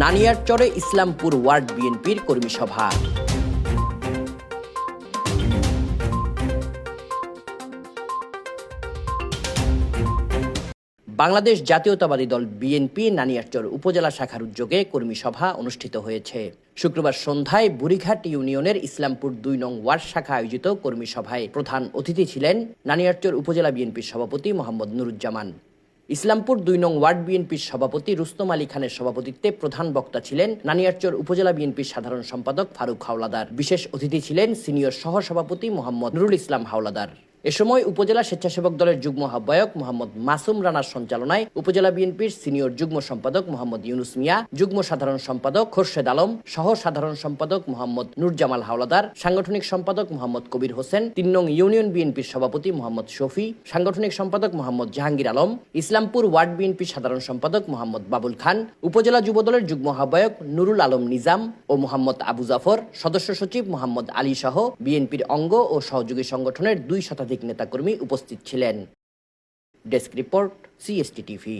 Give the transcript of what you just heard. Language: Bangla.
নানিয়ারচরে ইসলামপুর ওয়ার্ড বিএনপির কর্মী সভা। বাংলাদেশ জাতীয়তাবাদী দল বিএনপি নানিয়ারচর উপজেলা শাখার উদ্যোগে কর্মী সভা অনুষ্ঠিত হয়েছে। শুক্রবার সন্ধ্যায় বুড়িঘাট ইউনিয়নের ইসলামপুর দুই নং ওয়ার্ড শাখা আয়োজিত কর্মী সভায় প্রধান অতিথি ছিলেন নানিয়ারচর উপজেলা বিএনপির সভাপতি মোহাম্মদ নুরুজ্জামান। ইসলামপুর দুই নং ওয়ার্ড বিএনপির সভাপতি রুস্তম আলী খানের সভাপতিত্বে প্রধান বক্তা ছিলেন নানিয়ারচর উপজেলা বিএনপির সাধারণ সম্পাদক ফারুক হাওলাদার। বিশেষ অতিথি ছিলেন সিনিয়র সহ সভাপতি মোহাম্মদ নুরুল ইসলাম হাওলাদার। এ সময় উপজেলা স্বেচ্ছাসেবক দলের যুগ্ম আহ্বায়ক মোহাম্মদ মাসুম রানার সঞ্চালনায় উপজেলা বিএনপির সিনিয়র যুগ্ম সম্পাদক মোহাম্মদ ইউনুস মিয়া, যুগ্ম সাধারণ সম্পাদক খোরশেদ আলম, সহ সাধারণ সম্পাদক মোহাম্মদ নুরজামাল হাওলাদার, সাংগঠনিক সম্পাদক মোহাম্মদ কবির হোসেন, তিন নং ইউনিয়ন বিএনপির সভাপতি মোহাম্মদ শফি, সাংগঠনিক সম্পাদক মোহাম্মদ জাহাঙ্গীর আলম, ইসলামপুর ওয়ার্ড বিএনপির সাধারণ সম্পাদক মোহাম্মদ বাবুল খান, উপজেলা যুবদলের যুগ্ম আহ্বায়ক নুরুল আলম নিজাম ও মোহাম্মদ আবু জাফর, সদস্য সচিব মোহাম্মদ আলী সহ বিএনপির অঙ্গ ও সহযোগী সংগঠনের দুই শতাধিক নেতাকর্মী উপস্থিত ছিলেন। Desk report CST TV